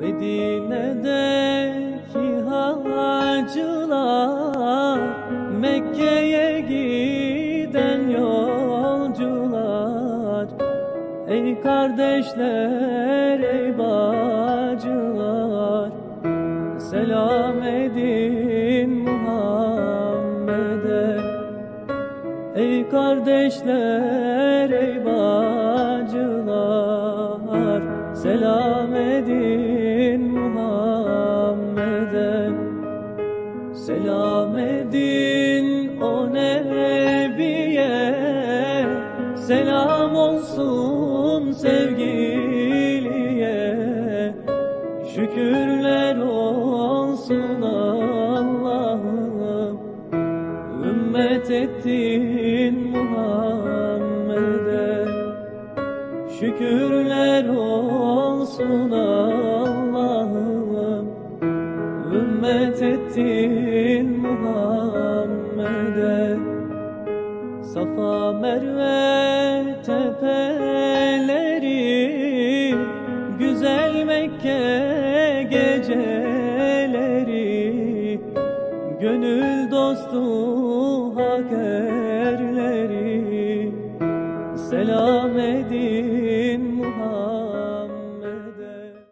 Medine'deki hacılar Mekke'ye giden yolcular. Ey kardeşler, ey bacılar Selam edin Muhammed'e. Ey kardeşler, ey bacılar Selam edin Selam edin o nebiye. Selam olsun sevgiliye. Şükürler olsun Allah'ım. Ümmet ettin Muhammed'e. Şükürler olsun Allah'ım merhamet ettin Muhammed'e. Safa Merve tepeleri Güzel Mekke geceleri Gönül dostu hakerleri. Selam edin.